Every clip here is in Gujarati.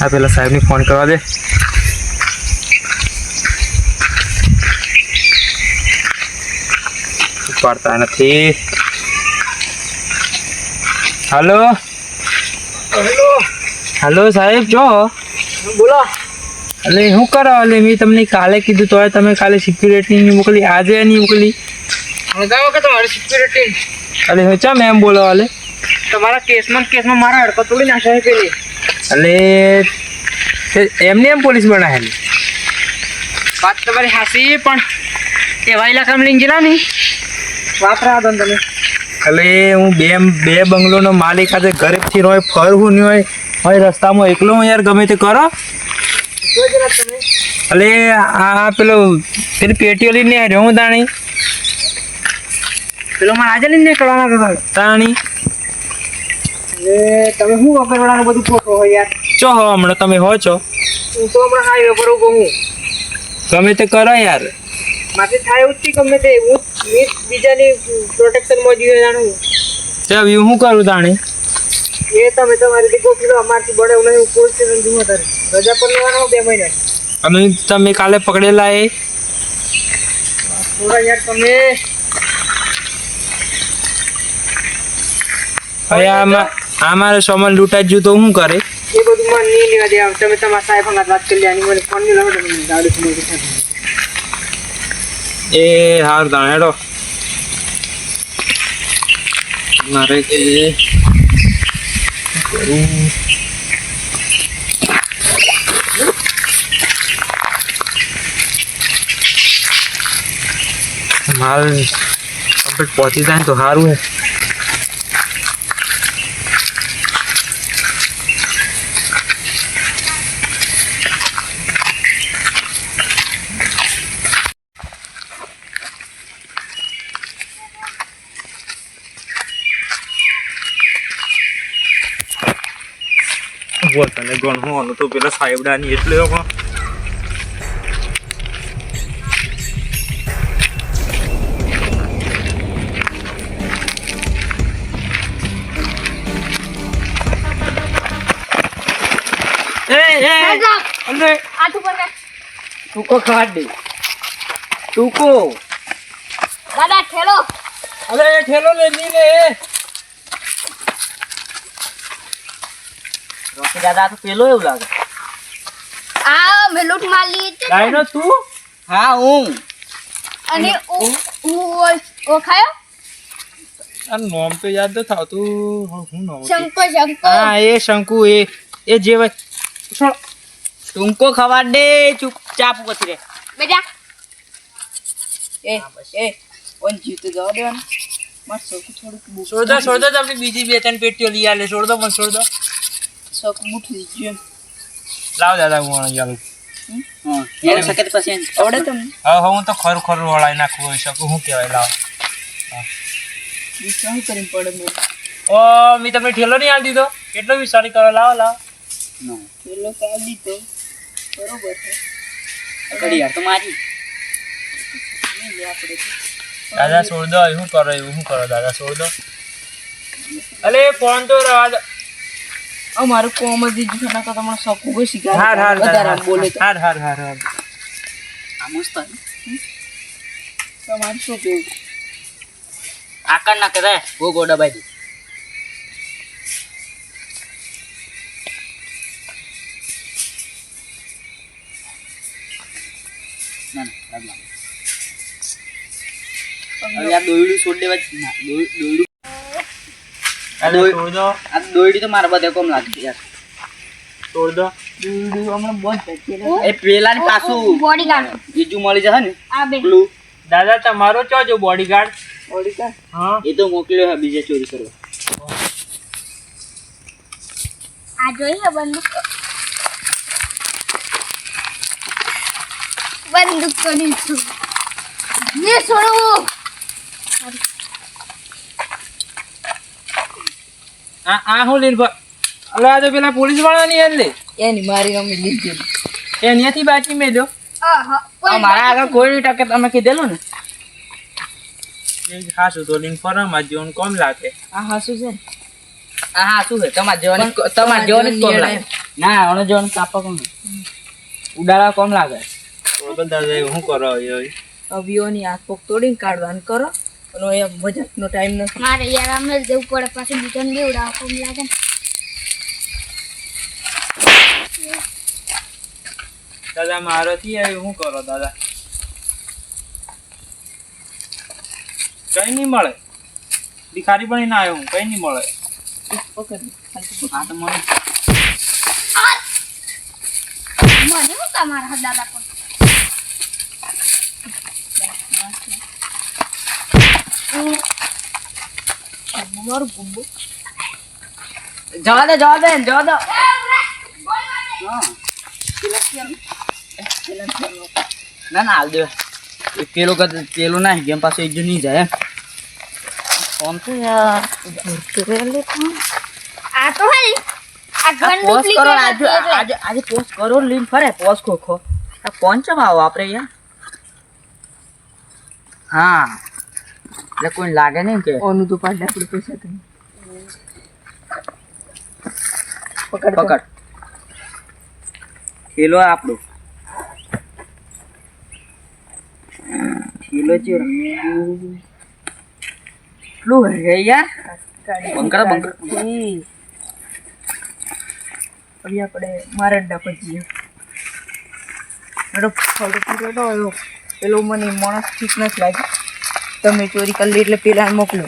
આ પેલા સાહેબને ફોન કરવા દે ઉપાડતા નથી હલો હલો સાહેબ જો બોલો એટલે શું કરો એટલે મેં તમને કાલે કીધું તો તમે કાલે સિક્યુરિટી ની મોકલી આજે નહીં મોકલી હળગાવો કે તમારી સિક્યુરિટી એટલે હું ચા મેમ બોલો એટલે તમારા કેસમાં ને કેસમાં મારા હડકો તોડી નાખ્યા છે પેલી એટલે તે એમને એમ પોલીસ બનાવેલી? વાત તમારી હાસી પણ એવા ઇલાકામાં લઈને ગયેલા નહીં. વાપરા હતા તમે. એટલે હું બે બે બંગલોનો માલિક આજે ગરીબથી હોય ફરવું નહીં હોય હોય રસ્તામાં એકલો હું યાર ગમે તે કરો. એટલે આ પેલો પેલી પેટીઓ લઈને આવ્યો હું તાણી. પેલો મારે આજે લઈને કરવાના હતા તાણી. તમે શું વગરવાળાનું બધું ખોટો હોય યાર? ચો હો હમણાં તમે હો છો? હું તો હમણાં હાઈવે પર ઊભો હું. ગમે તે કરો યાર. માથે થાય છે ગમે તે હું મેં બીજાની પ્રોટેક્શનમાં જીવે જાણું ચાલ હવે હું કરું તાણે? એ તમે તમારી રીતે ગોઠવી લો અમારથી બળે એવું નહીં હું પોલીસ સ્ટેશન જુઓ તારે. રજા પર લેવાનો બે મહિના અમે તમે કાલે પકડેલા એ? થોડા યાર તમે. હવે આમાં અમારે સામાન લૂંટાઈ ગયું તો શું કરે? એ બધું મને નહીં લેવા દે તમે તમારા સાહેબ અંગાત વાત કરી લેવાની મને ફોન નહીં લાવો તમે ગાડી સમય એ હાર દાણ હેડો. મારે કે માલ કમ્પ્લીટ પહોંચી જાય તો સારું હે. બોલ તને ગણવાનું તો પેલા સાહેબડાની એટલે ટૂંકો ખાટ દે. ટૂંકો. દાદા ઠેલો. અરે એ ઠેલો લે લે રોકી દાદા તો પેલો એવું લાગે. આ મે લૂટ છે લાઈનો તું? હા હું. અને હું ઓખાયો આ નોમ તો યાદ ન થાતું હું નામ શંકુ શંકો શંકો. હા એ શંકુ એ એ જે વાત છોડ. ટૂંકો ખવા દે ચૂપચાપ પછી રે બેટા. એ એ ઓન જીવતો જવા દેવાનું. મારે સોકું થોડુંક બુક છોડ દો છોડ દો તમને બીજી બે ત્રણ પેટીઓ લઈ આલે. છોડ દો મને છોડ દો બુટ થઈ ગયું લાવ દાદા હું અહીં આલું હા એ શકે તો પછી આવડે તમને હવે હું તો ખરું ખરું વળાઈ નાખું હોય શકું શું કહેવાય લાવ શું કરીને પડે મેં ઓ મેં તમને ઠેલો નહીં આલી દીધો કેટલો વિચારી કરો લાવો લાવ ના પેલો કાઢ દીધો બરોબર છે ઘડિયાળ તો મારી તો. દાદા છોડ દો શું કરો એવું શું કરો દાદા છોડ દો અલે ફોન તો રવા દો આ મારું કોમ જ દીધું છે નકર તમારે શકું કોઈ હાર હાર વધારે બોલે તો. હાર હાર હાર હાર. આ મસ્ત તમારું શું કેવું? આકાર ના કરે ગો ગોડા બાઈ ના ના લાગ લાગ. હવે આ દોયડું છોડ દેવા દોયડું છોડ દો આ તો મારા બધે કોમ લાગે યાર. છોડ દો દોયડું હમણાં બંધ એ પેલા ને પાછું બોડી બીજું મળી જશે ને? આ બે. દાદા તમારો ચો જો બોડીગાર્ડ હા. એ તો મોકલ્યો હે બીજે ચોરી કરવા. આ જોઈ હે બંદૂક? બંદૂક કરી છું ને છોડવું આ આ હું લઈને અલે આ તો પેલા પોલીસ વાળાની એટલે એની મારી મમ્મી લીધી. એ અહીંયાથી બાકી મેલ્યો મારા આગળ કોઈ ટકે તમે કીધેલું ને? હાસુ તો લઈને ફરવા જીવન કોમ લાગે. આ હા શું છે આ હાસુ છે તમારા જેવાની તમારે જીવન કોમ લાગે. ના હમણાં જીવન કાપા કોમ ઉડાડા કોમ લાગે. બધા હું કરો અવિયોની આંખ પોક તોડીને કાઢવાનું કરો. અને એ મજાકનો ટાઈમ નથી. મારે યાર અમે જવું પડે પાછું બીજાને દેવડાવ કોમ લાગે દાદા મારો થી શું કરો દાદા? કઈ નહીં મળે. ભિખારી પણ ના આવ્યો હું કઈ નહીં મળે. પકડ હા તો મને. મને શું તમારા દાદા પણ મારું ગુબ્બો જવા દે જવા દે જવા દો ના ના હાલ દે એ પેલો કદ પેલો ના ગેમ પાસે એક જો નહીં જાય કોમ તો યાર આ તો હે આ ઘર પોસ્ટ કરો duplicate આજે હતી એટલે. આજે આજે પોસ્ટ કરો લીન ફરે પોસ્ટ ખો ખો આ કોણ ચમાવો આપણે યાર હા એટલે કોઈ લાગે નહીં કે ઓનું તો પાડે આપણે પૈસા થઈ પકડ પકડ. થેલો આપણો. થેલો છે એટલું હે યાર? બંકરા બંકરા હવે આપણે મારે પછી પેલો મને માણસ ઠીક નથી લાગ્યો. તમે ચોરી કરી એટલે પેલા મોકલો.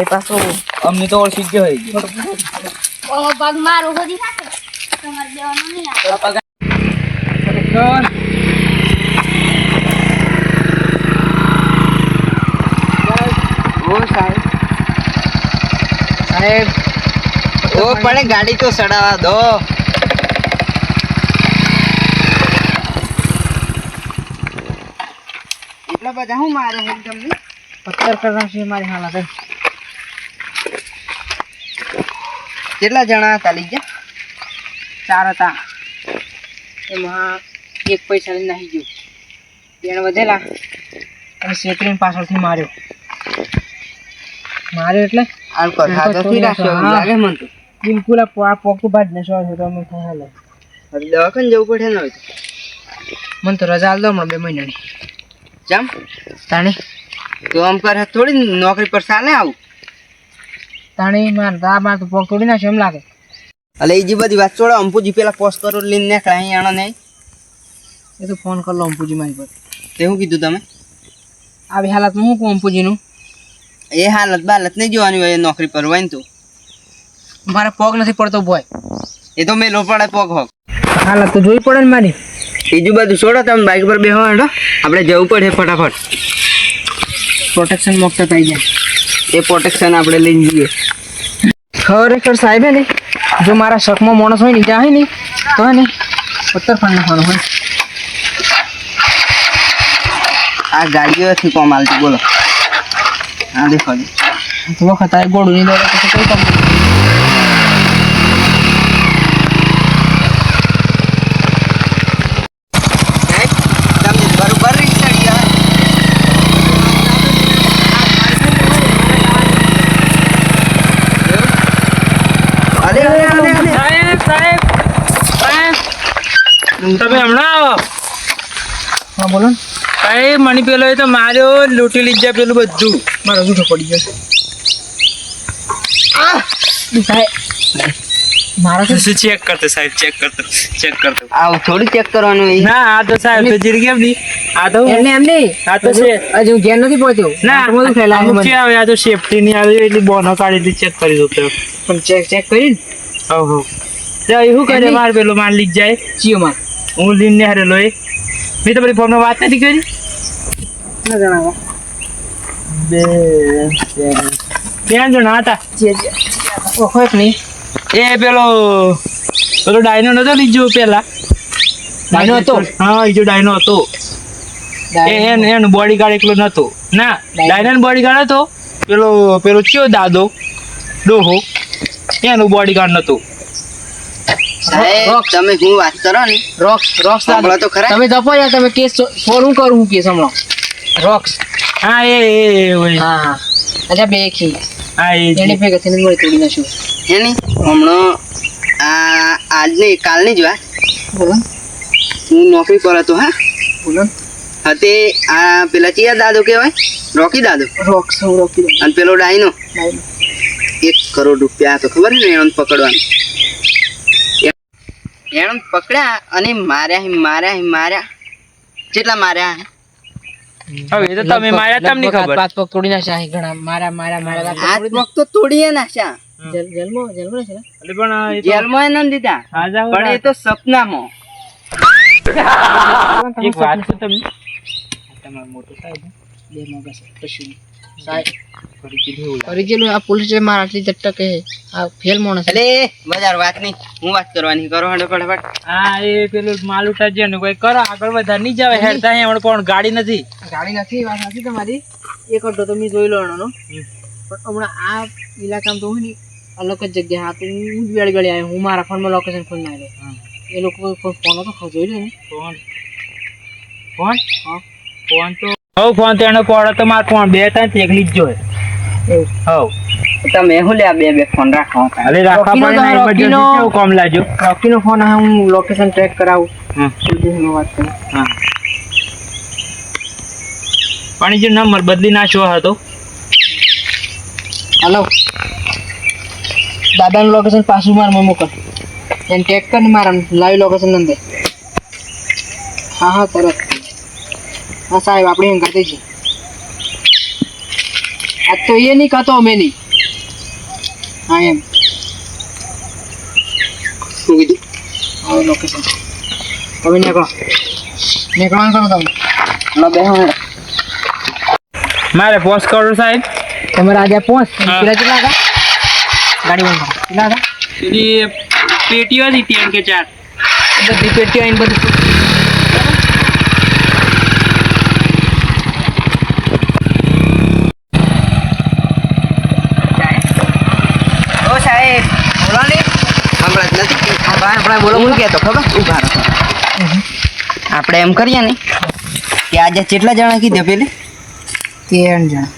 એ પાછો અમને તો ઓળખી જ ગયો હોય ઓ પગ મારો હોદી તમારે દેવાનું નહીં આવે. સાહેબ. સાહેબ ઓ પણ ગાડી તો સડાવા દો. એટલા બધા હું મારે તમને? પથ્થર કરવા છે મારી હાલત કેટલા જણા હતા લઈ ગયા ચાર હતા. એમાં એક પૈસા લઈને નાહી ગયો. બેન વધેલા. અને શેતરીને પાછળથી માર્યો. માર્યો એટલે? લાગે મને તો. બિલકુલ આ પોકું બાદ ને સો તમે થાય દવાખાને જવું પડે ને મને તો રજા આલ દો હમણાં બે મહિનાની. ચમ? તાણી. તો આમ કરે થોડી નોકરી પર ચાલે આવું. તાણી માર દા માર તો પોક તોડી ના એમ લાગે. અલે એ જી બધી વાત છોડો અંપુજી પેલા પોસ્ટ કરો લઈને ને કાંઈ આણો નહીં. એ તો ફોન કરી લો અંપુજી મારી પર. તે શું કીધું તમે? આવી હાલતમાં હું કહું અંપુજીનું એ હાલત બાલત નહીં જોવાની હોય નોકરી પર હોય ને તો. મારે પગ નથી પડતો બોય એ તો મેલો પડે પગ હોક. હાલત તો જોઈ પડે ને મારી. બીજું બધું છોડો તમે બાઇક પર બેહો હેડો. આપણે જવું પડે ફટાફટ. પ્રોટેક્શન મોકતા થઈ જાય. એ પ્રોટેક્શન આપણે લઈને જઈએ. ખરેખર સાહેબ ને? જો મારા શકમાં માણસ હોય ને જાય ને તો હે ને પથ્થર ફાડ નાખવાનો હોય. આ ગાડીઓથી કોમ હાલતી બોલો. હા દેખો વખત આ ગોળું ની દોડે પછી કઈ કામ સાહેબ તમે બરોબર રીત ચડી ગયા અરે અરે અરે અરે સાહેબ સાહેબ સાહેબ તમે હમણાં આવો હા બોલો ને મને પેલો તો માર્યો લૂંટી લીધા પેલું બધું. મારો જૂઠો પડી ગયો. મારા તો ચેક કરતો સાહેબ? ચેક કરતો ચેક કરતો. આવું થોડું ચેક કરવાનું ના આ તો સાહેબ તો જીરી કેમ નહીં? આ તો એમને એમ નહીં. આ તો છે. હજુ હું ઘેર નથી પહોંચ્યો. ના બધું ફેલાય અમુક આવે આ તો સેફટી ની આવે એટલી બોનો કાઢી ચેક કરી દો તો પણ ચેક ચેક કરીને? ઓહો તો એવું કરે? માર પેલો માર લીક જાય. ચિયો માં હું લીને હારેલો એ. મેં તમારી ફોનમાં વાત નથી કરી. ના જણાવો. બે બે જણા હતા. જે એક નહીં. એ પેલો પેલો ડાયનો નતો લીજો પેલા? ડાયનો હતો? હા બીજો ડાયનો હતો. એન એન બોડીગાર્ડ એકલો નતો. ના ડાયનો. બોડીગાર્ડ હતો. પેલો પેલો ચિયો દાદો ડોહો એનો બોડીગાર્ડ નતો. સાહેબ રોક. તમે હું વાત કરો ને? રોક્સ રોક્સ તો ખરા. તમે જપો યાર તમે કેસ ફોન હું કરું કેસ હમણાં? રોક્સ હા એ એ હોય. હા. અચ્છા બે ખી. હા એ એને ભેગા થઈને મળી તોડી નાખ્યું. હે ને હમણાં આ આજની કાલની જ વાત હું નોકરી પર હતો હા? બોલો. તે આ પેલા ચિયા દાદો કહેવાય? રોકી દાદો? રોક્સ હું રોકી અને પેલો ડાયનો? એક કરોડ રૂપિયા તો ખબર ને એને પકડવાનું. એને પકડ્યા અને માર્યા માર્યા હી માર્યા. કેટલા માર્યા? હવે તો તમે માર્યા તમને ખબર. હાથ પગ તોડી નાખ્યા ઘણા મારા મારા મારા હાથ પગ તો તોડીએ નાખ્યા જેલ જલમો જેલમાં છે એટલે પણ જલમો એ ન દીધા. પણ એ તો સપનામાં. એક વાત. છે તમને તમારું મોટું સાહેબ બે મગજ કશું ફરી આ પોલીસ મારા આટલી કહે આ ફેલ માણસ એટલે બજાર વાત નહીં. હું વાત કરવાની કરો હડો ફટાફટ. હા એ પેલું માલ ઉઠાડજે ને કોઈ કરો આગળ વધારે નહીં જાવે હેડતા અહીંયા હમણાં પણ ગાડી નથી. ગાડી નથી વાત નથી તમારી. એક અડધો તો મેં જોઈ લો એનો પણ હમણાં આ ઇલાકામાં તો હું ને અલગ જ જગ્યા હા તો હું જ વેળી વેળી આવ્યો. હું મારા ફોનમાં લોકેશન ખોલી નાખ્યો. એ લોકો ફોન હતો જોઈ લે ને? ફોન. ફોન? હા. ફોન તો હવ ફોન તેનો પડો તો માર ફોન બે ત્રણ તો એકલી જ જોઈએ હવ. તમે હું લે બે બે ફોન રાખો અરે રાખવા પડે ને રોકીનો- કેવું કામ લાગ્યો? રોકીનો ફોન હું લોકેશન ટ્રેક કરાવું. હમ. વાત કરું. હા. પાણી જો નંબર બદલી નાખ્યો હતો. હલો. દાદાનું લોકેશન પાછું મારમાં મોકલ એને ટેક કરીને મારા લાઈવ લોકેશન અંદર. હા હા તરત. હા સાહેબ આપણે એમ કરતી છે આજ તો એ નહીં કહેતો અમે નહીં. હા એમ. શું કીધું? હવે લોકેશન હવે નીકળો. નીકળવાનું કરો તમે. લો બે હું મારે પોસ્ટ કરો સાહેબ. તમારે આજે પોસ્ટ? કેટલા કેટલા હતા? ગાડી બંધ કરો. કેટલા હતા? પેટીઓ હતી ત્રણ કે ચાર. બધી પેટીઓ આવીને બધું ઓ સાહેબ બોલો ને હમણાં જ નથી આપણે બોલો હું કહેતો ખબર? ઊભા રહો. આપણે એમ કરીએ ને કે આજે કેટલા જણા કીધા પેલી? ત્રણ જણા.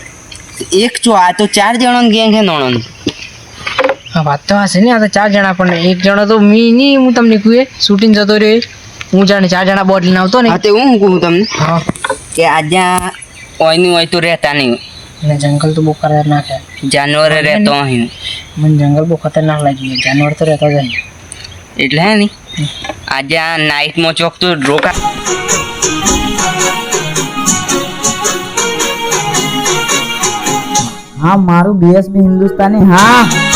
એક ચો આ તો ચાર જણાની ગેંગ હે નોણોની. હા વાત તો હશે ને આ તો ચાર જણા પણ એક જણો તો મી નહીં હું તમને કહું શૂટિંગ જતો રહ્યો હું જાણે ચાર જણા બોટલ ના આવતો ને. હા તે હું કહું તમને? હા. કે આજે ઓયનું હોય તો રહેતા નહીં. અને જંગલ તો બહુ ખતરનાક છે. જાનવર રહેતો અહીં મને જંગલ બહુ ખતરનાક લાગ્યું જાનવર તો રહેતા જ અહીં એટલે હે ને. આજે આ નાઇટમાં ચોક તો રોકા હા મારું બીએસપી હિન્દુસ્તાની હા.